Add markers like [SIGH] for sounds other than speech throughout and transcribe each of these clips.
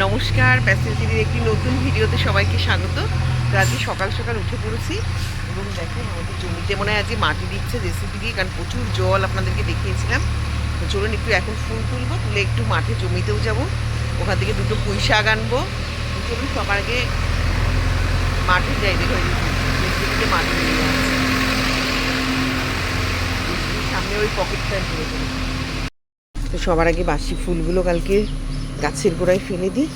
নমস্কার প্যাসেঞ্জারির একটি নতুন ভিডিওতে সবাইকে স্বাগত। তো আজকে সকাল সকাল উঠে পড়েছি এবং দেখেন আমাদের জমিতে মনে হয় আজকে মাটি দিচ্ছে জেসিপি দিয়ে, কারণ প্রচুর জল আপনাদেরকে দেখিয়েছিলাম। তো চলুন একটু এখন ফুল তুলবো, তুলে একটু মাঠে জমিতেও যাব। ওখান থেকে দুটো পুঁই শাক আনব চলুন সবার আগে মাঠে যাই দেখো। মাটি নিয়ে যাচ্ছে সামনে ওই পকেটটা তো সবার আগে বাসি ফুলগুলো কালকে গাছের গোড়ায় ফেলে দিই।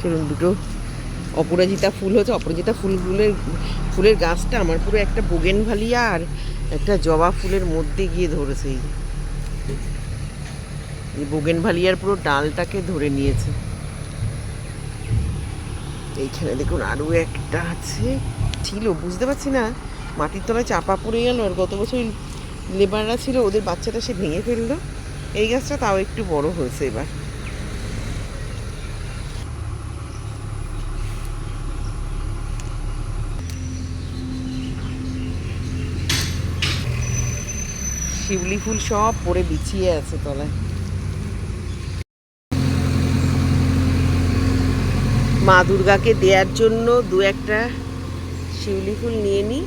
চলুন দুটো অপরাজিতা ফুল হচ্ছে। অপরাজিতা ফুলগুলোর, ফুলের গাছটা আমার পুরো একটা বোগেন ভালিয়া আর একটা জবা ফুলের মধ্যে গিয়ে ধরেছে। এই বোগেন ভালিয়ার পুরো ডালটাকে ধরে নিয়েছে। এইখানে দেখুন আরও একটা আছে। ছিল, বুঝতে পারছি না। মাটির তলায় চাপা পড়ে গেল আর গত বছর লেবাররা ছিল, ওদের বাচ্চাটা সে ভেঙে ফেলল। এই গাছটা তাও একটু বড় হয়েছে এবার। শিউলি ফুল সব পরে বিছিয়ে আছে তলায়। মা দুর্গাকে দেওয়ার জন্য দু একটা শিউলি ফুল নিয়ে নিই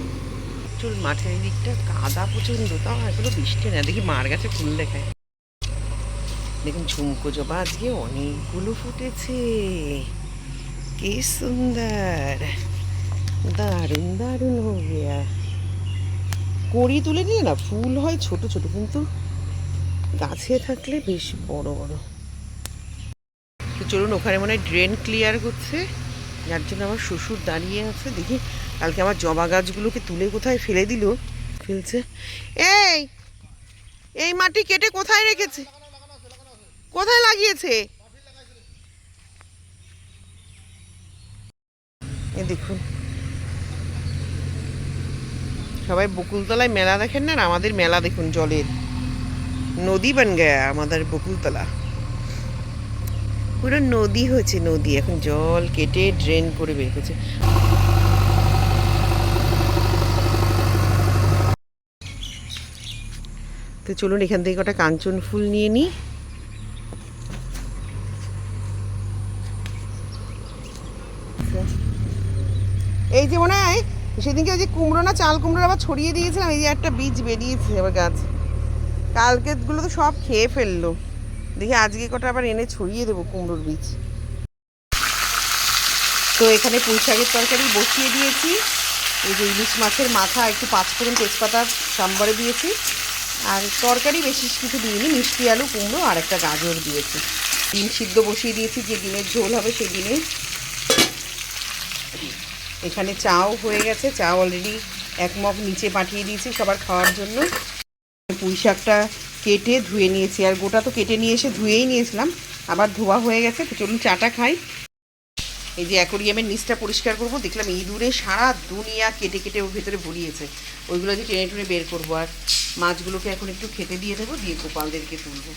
চুল মাঠের দিকটা কাদা প্রচণ্ড, তাও এখনও বৃষ্টি না দেখি মার গাছে ফুল দেখায়। দেখুন ঝুমকো জবা, আজকে অনেকগুলো ফুটেছে। কি সুন্দর। দারুণ দারুণ হো গিয়া। কড়ি তুলে নিয়ে না, ফুল হয় ছোট ছোট, কিন্তু গাছে থাকলে বেশ বড় বড়। চলুন, ওখানে মনে হয় ড্রেন ক্লিয়ার করছে যার জন্য আমার শ্বশুর দাঁড়িয়ে আছে, দেখি কালকে আমার জবা গাছগুলোকে তুলে কোথায় ফেলে দিল, ফেলছে। এই এই মাটি কেটে কোথায় রেখেছে? কোথায় লাগিয়েছে? এ দেখুন। সবাই বকুলতলায় মেলা দেখেন না? আমাদের মেলা দেখুন জলের। নদী বান গয়া, আমাদের বকুলতলা। পুরো নদী হয়েছে, নদী। এখন জল কেটে ড্রেন করে বের করছে। তো চলুন এখান থেকে কটা কাঞ্চন ফুল নিয়ে নিই। এই যে মনে হয়, সেদিনকে ওই যে কুমড়ো না, চাল কুমড়ো আবার ছড়িয়ে দিয়েছিলাম, এই যে একটা বীজ বেরিয়েছে আবার গাছ। কালকেগুলো তো সব খেয়ে ফেলল। দেখি আজকে কটা আবার এনে ছড়িয়ে দেবো কুমড়োর বীজ। তো এখানে পুঁই শাকের তরকারি বসিয়ে দিয়েছি। এই যে ইলিশ মাছের মাথা, একটু পাঁচফোড়ন তেজপাতা সাম্বারে দিয়েছি। আর তরকারি বেশি কিছু দিইনি, মিষ্টি আলু, কুমড়ো আর একটা গাজর দিয়েছি। ডিম সিদ্ধ বসিয়ে দিয়েছি, যে ডিমের ঝোল হবে সেই ডিমে। এখানে চাও হয়ে গেছে চা অলরেডি এক মগ নিচে পাঠিয়ে দিয়েছি সবার খাওয়ার জন্য। পুঁই শাকটা কেটে ধুয়ে নিয়েছি। আর গোটা তো কেটে নিয়ে এসে ধুয়েই নিয়েছিলাম। আবার ধোয়া হয়ে গেছে তো চলুন চাটা খাই। এই যে অ্যাকোরিয়ামের নিচটা পরিষ্কার করব। দেখলাম ইঁদুরে সারা দুনিয়া কেটে কেটে ওর ভেতরে ভরিয়েছে। ওইগুলো যে টেনে টুনে বের করব। আর মাছগুলোকে এখন একটু খেতে দিয়ে দেবো দিয়ে গোপালদেরকে তুলবো।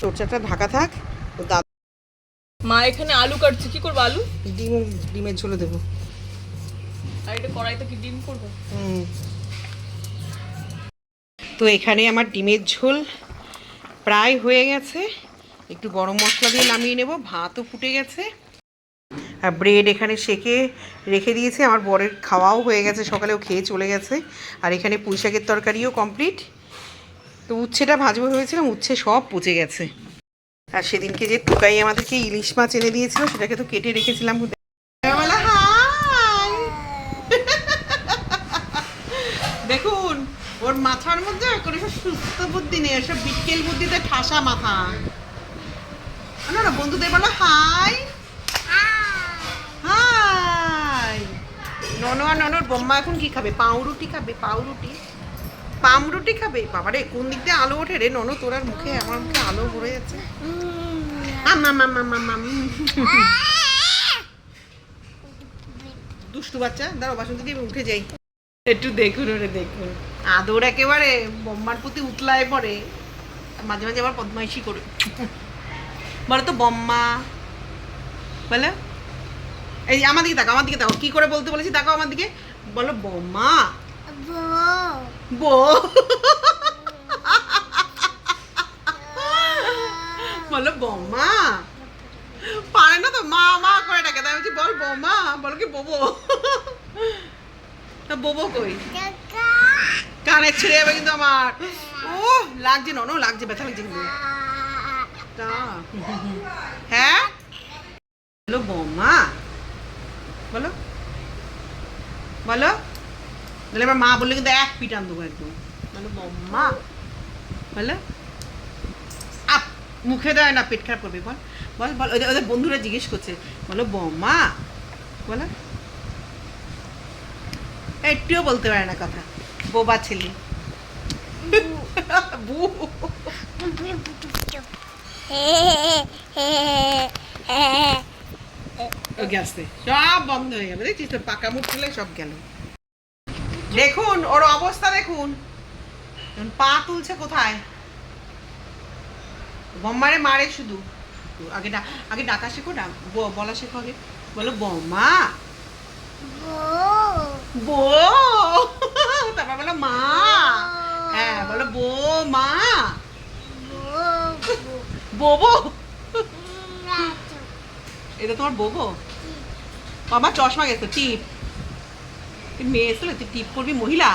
চোরচাটা ঢাকা থাক ও দাদা মা এখানে আলু কাটছে কি করব আলু? ডিম ডিমের ঝোলে দেবো। আর এটা কড়াইতে কি ডিম করব? হুম। তো এখানে আমার ডিমের ঝোল প্রায় হয়ে গেছে। একটু গরম মশলা দিয়ে নামিয়ে নেব, ভাতও ফুটে গেছে। আর ব্রেড এখানে সেকে রেখে দিয়েছে। আমার বরের খাওয়াও হয়ে গেছে সকালেও খেয়ে চলে গেছে। আর এখানে পুঁই শাকের তরকারিও কমপ্লিট তো উচ্ছেটা ভাজবো ভেবেছিলাম, উচ্ছে সব পচে গেছে। আর সেদিনকে যে টুকাই আমাদেরকে ইলিশ মাছ এনে দিয়েছিল, সেটাকে তো কেটে রেখেছিলাম বেলা, হাই দেখুন ওর মাথার মধ্যে কোনো সব সুস্থ বুদ্ধি নেই, সব বিকেল বুদ্ধিতে ঠাসা মাথা। না না, বন্ধুদের বলো হাই। হাই। ননো আর ননর বোম্মা এখন কি খাবে? পাউরুটি খাবে, পাউরুটি। পামরুটি খাবে? বাবারে, কোন দিক দিয়ে আলো ওঠে রে? ননো, তোর আর মুখে, আমার মুখে আলো ভরে যাচ্ছে। দুষ্টু বাচ্চা, দাঁড়াও, বাসন্তী উঠে যাই। একটু দেখুন, ওরে দেখুন। আদর একেবারে বম্মার প্রতি উতলায় পড়ে মাঝে মাঝে আবার পদ্মাইশি করে। বলে তো বম্মা, বলে? এই আমার দিকে তাকাও, আমার দিকে তাকাও, কি করে বলতে বলেছি তাকাও আমার দিকে? বলো, বম্মা। বলো, বম্মা। পারে না তো, মা মা করে ডাকে, তাই বলছি, বল, বম্মা। বলো কি, বোবো? তা বোবো কই? কানে ছিঁড়ে যাবে কিন্তু আমার। ও লাগছে ননো লাগছে, ব্যথা লাগছে কিন্তু। হ্যাঁ? বলো বৌমা। বলো। বলো। তাহলে আমার মা বললে কিন্তু এক পিটান দেবো একদম। বলো বৌমা। বলো। আপ, মুখে দেয় না, পেট খারাপ করবে, বল। বল বল, ওদের ওদের বন্ধুরা জিজ্ঞেস করছে, বলো বৌমা। বলো। একটুও বলতে পারে না কথা। বোবা ছেলে। [LAUGHS] বু। সব বন্ধ হয়ে যাবে দেখছিস তো পাকা মুখ খুলে সব গেল। দেখুন ওর অবস্থা দেখুন। পা তুলছে কোথায়? বম্মারে মারে শুধু। আগে ডা- আগে ডাকা শেখো না ব- বলা শেখো আগে। বলো বম্মা বো। তারপর বলো মা! হ্যাঁ বলো বো মা! বোবো! এটা তোমার বোবো? বাবা চশমা গেছে টিপ। মেয়ে এসলে তুই টিপ করবি মহিলা?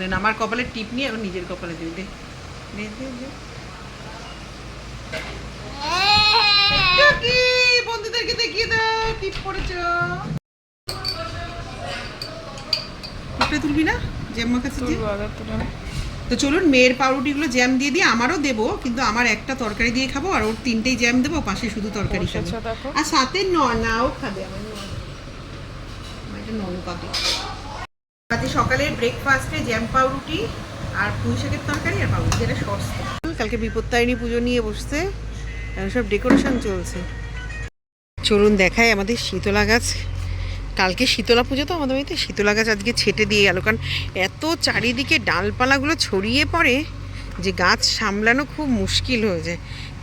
দেন আমার কপালে টিপ নিয়ে এখন নিজের কপালে দিবি দে। টুকি, বন্ধুদেরকে দেখিয়ে দাও টিপ করেছ। টিপটা তুলবি না? জ্যাম মাখাচ্ছি যে? তো চলুন মেয়ের পাউরুটিগুলো জ্যাম দিয়ে দিয়ে আমারও দেবো কিন্তু আমার একটা তরকারি দিয়ে খাব আর ওর তিনটেই জ্যাম দেবো পাশে শুধু তরকারি খাব। আর সাথে ননাও খাবে আমার আমার একটা ননু পাবে আজকে সকালের ব্রেকফাস্টে জ্যাম পাউরুটি আর পুঁই শাকের তরকারি আর পাউরুটি যেটা সস্তা। কালকে বিপত্তারিণী পুজো নিয়ে বসছে সব ডেকোরেশন চলছে। চলুন দেখায় আমাদের শীতলা গাছ। কালকে শীতলা পুজো তো আমাদের বাড়িতে শীতলা গাছ আজকে ছেটে দিয়ে গেল। কারণ এত চারিদিকে ডালপালাগুলো ছড়িয়ে পড়ে যে গাছ সামলানো খুব মুশকিল হয়ে যায়।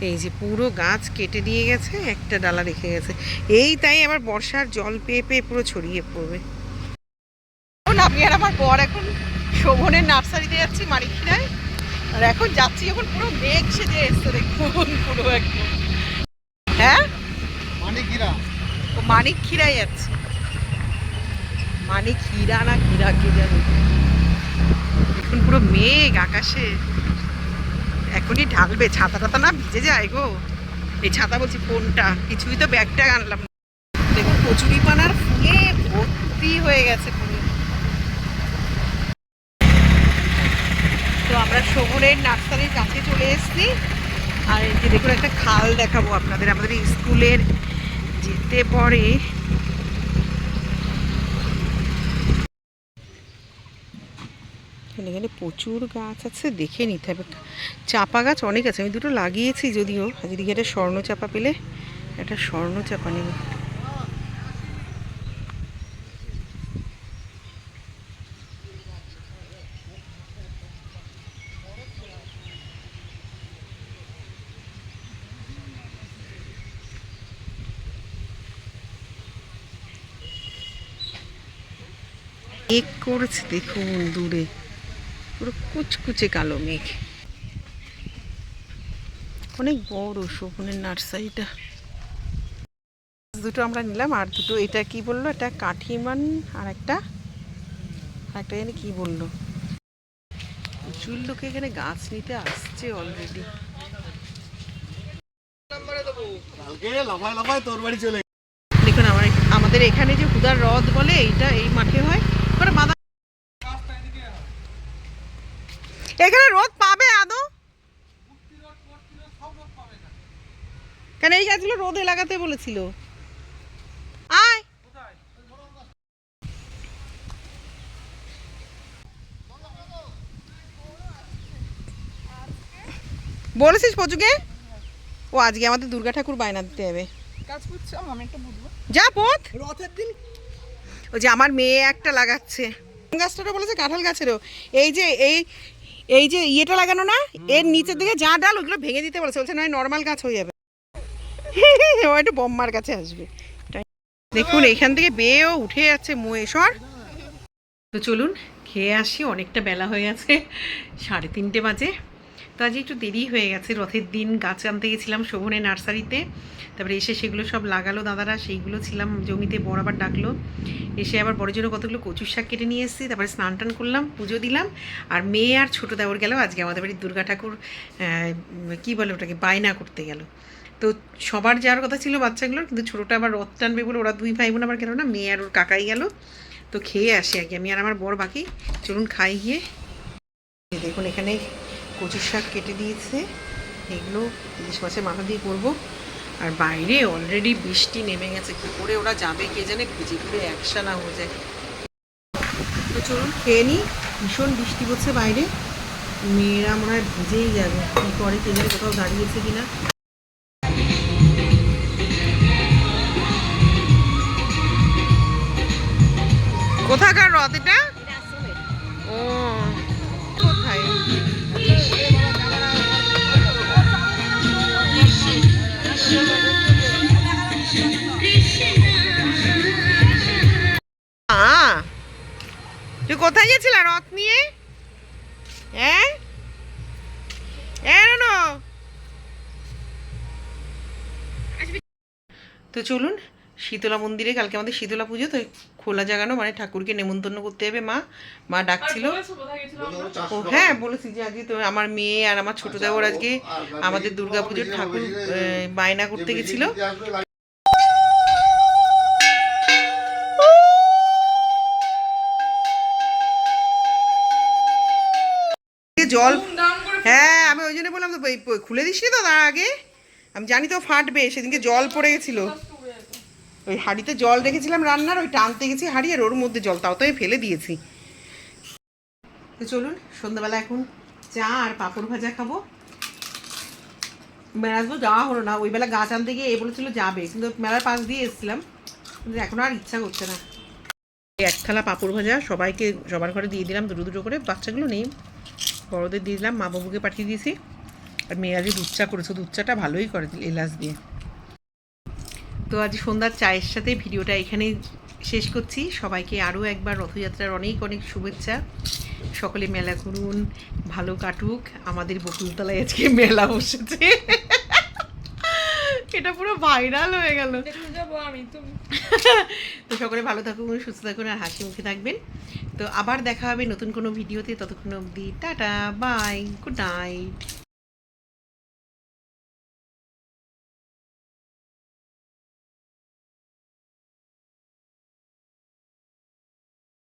এই যে পুরো গাছ কেটে দিয়ে গেছে একটা ডালা রেখে গেছে। এই তাই আবার বর্ষার জল পেয়ে পেয়ে পুরো ছড়িয়ে পড়বে। এখন আমি আর আমার বর এখন শোভনের নার্সারিতে যাচ্ছি মানিকখিরায় আর এখন যাচ্ছি যখন পুরো মেঘ সেজে এসছে দেখুন পুরো একদম। হ্যাঁ? মানিকিরা ও মানিক খিরাই যাচ্ছে। মানিক হীরা না হীরা কে জানি? এখন পুরো মেঘ আকাশে। এখনই ঢালবে, ছাতা টাতা না ভিজে যায় গো। এই ছাতা বলছি কোনটা? কিছুই তো ব্যাগটা আনলাম দেখুন কচুরি পানার ফুলে ভর্তি হয়ে গেছে পুরো। তো আমরা শহুরের নার্সারির কাছে চলে এসেছি। আর এই যে দেখুন একটা খাল দেখাবো আপনাদের। আমাদের স্কুলের যেতে পরে এখানে এখানে প্রচুর গাছ আছে, দেখে নিতে হবে। চাপা গাছ অনেক আছে, আমি দুটো লাগিয়েছি যদিও। যদি একটা স্বর্ণ চাপা পেলে, একটা স্বর্ণ চাপা নেব। মেঘ করেছে, দেখুন, দূরে। পুরো কুচকুচে কালো মেঘ। অনেক বড় শোভনের নার্সারিটা দুটো আমরা নিলাম আর দুটো এটা কি বলল? এটা কাঠিমান আর একটা আর একটা জানি কি বলল? প্রচুর লোক এখানে গাছ নিতে আসছে অলরেডি দেখুন আমার আমাদের এখানে যে হুদার হ্রদ বলে এইটা এই মাঠে হয়। ওখানে এখানে রোদ পাবে আদৌ? কেন এই গাছগুলো রোদে লাগাতে বলেছিল? আয়। বলেছিস পচুকে? ও আজকে আমাদের দুর্গা ঠাকুর বায়না দিতে হবে কাজ করছ আমি একটা বুঝব। যা পথ। রথের দিন ওই যে আমার মেয়ে একটা লাগাচ্ছে। গাছটারও বলেছে? কাঁঠাল গাছেরও। এই যে এই এই যে ইয়েটা লাগানো না এর নিচের দিকে যা ডাল ওইগুলো ভেঙে দিতে বলেছে। বলছে নয় নর্মাল গাছ হয়ে যাবে। ও একটু বম্মার কাছে আসবে। তাই- দেখুন এইখান থেকে বেয়েও উঠে যাচ্ছে মহেশ্বর। তো চলুন খেয়ে আসি অনেকটা বেলা হয়ে গেছে সাড়ে তিনটে বাজে। তো আজ একটু দেরি হয়ে গেছে, রথের দিন গাছ আনতে গেছিলাম শোভনের নার্সারিতে। তারপরে এসে সেগুলো সব লাগালো দাদারা, সেইগুলো ছিলাম, জমিতে বড় আবার ডাকলো। এসে আবার বড় জন্য কতগুলো কচুর শাক কেটে নিয়ে এসেছি, তারপরে স্নান টান করলাম, পুজো দিলাম। আর মেয়ে আর ছোটো দেওয়ার গেল, আজকে আমাদের বাড়ির দুর্গা ঠাকুর কী বলে ওটাকে, বায়না করতে গেল। তো সবার যাওয়ার কথা ছিল বাচ্চাগুলোর, কিন্তু ছোটোটা আবার রথ টানবে বলে ওরা দুই ভাই বোন আবার গেল না, মেয়ে আর ওর কাকাই গেল। তো খেয়ে আসি আগে, আমি আর আমার বর বাকি, চলুন খাই গিয়ে। দেখুন এখানে কচুর শাক কেটে দিয়েছে। এগুলো ইলিশ মাছের মাথা দিয়ে করব। আর বাইরে অলরেডি বৃষ্টি নেমে গেছে। কী করে ওরা যাবে কে জানে, খুঁজে খুঁজে ভিজে একসানা হয়ে যায়। তো চলুন খেয়ে নিই। ভীষণ বৃষ্টি পড়ছে বাইরে। মেয়েরা মনে হয় ভিজেই যাবে। কী করে কে জানে কোথাও দাঁড়িয়েছে কিনা। কোথাকার রথ এটা? কোথায় গেছিলা রথ নিয়ে? হ্যাঁ? এনো তো চলুন শীতলা মন্দিরে কালকে আমাদের শীতলা পুজো তো খোলা জাগানো মানে ঠাকুরকে নেমন্তন্ন করতে হবে মা। মা ডাকছিল। ও হ্যাঁ বলেছি যে আজকে তো আমার মেয়ে আর আমার ছোট দেওয়ার আজকে আমাদের দুর্গাপুজোর ঠাকুর বায়না করতে গেছিল। জল। হ্যাঁ আমি ওই জন্য বললাম তো খুলে দিসনি তো তার আগে। আমি জানি তো ফাটবে সেদিনকে জল পড়ে গেছিল। ওই হাঁড়িতে জল রেখেছিলাম রান্নার ওই টানতে গেছি হাঁড়ি আর ওর মধ্যে জল তাও তো আমি ফেলে দিয়েছি। তো চলুন সন্ধ্যাবেলা এখন চা আর পাঁপড় ভাজা খাব। মেলার তো যাওয়া হলো না ওই বেলা গাছ আনতে গিয়ে এ বলেছিল যাবে কিন্তু মেলার পাশ দিয়ে এসেছিলাম। কিন্তু এখন আর ইচ্ছা করছে না। এক থালা পাঁপড় ভাজা সবাইকে সবার ঘরে দিয়ে দিলাম দুটো দুটো করে বাচ্চাগুলো নেই। বড়দের দিয়ে দিলাম মা বাবুকে পাঠিয়ে দিয়েছি। আর মেয়ে আজকে দুধ চা করেছে দুধ চাটা ভালোই করে এলাচ দিয়ে। তো আজ সন্ধ্যার চায়ের সাথে ভিডিওটা এখানেই শেষ করছি। সবাইকে আরও একবার রথযাত্রার অনেক অনেক শুভেচ্ছা। সকলে মেলা করুন ভালো কাটুক। আমাদের বকুলতলায় আজকে মেলা বসেছে। এটা পুরো ভাইরাল হয়ে গেল। আমি তো সকলে ভালো থাকুন সুস্থ থাকুন আর হাসি মুখে থাকবেন। তো আবার দেখা হবে নতুন কোনো ভিডিওতে ততক্ষণ অবধি টাটা বাই গুড নাইট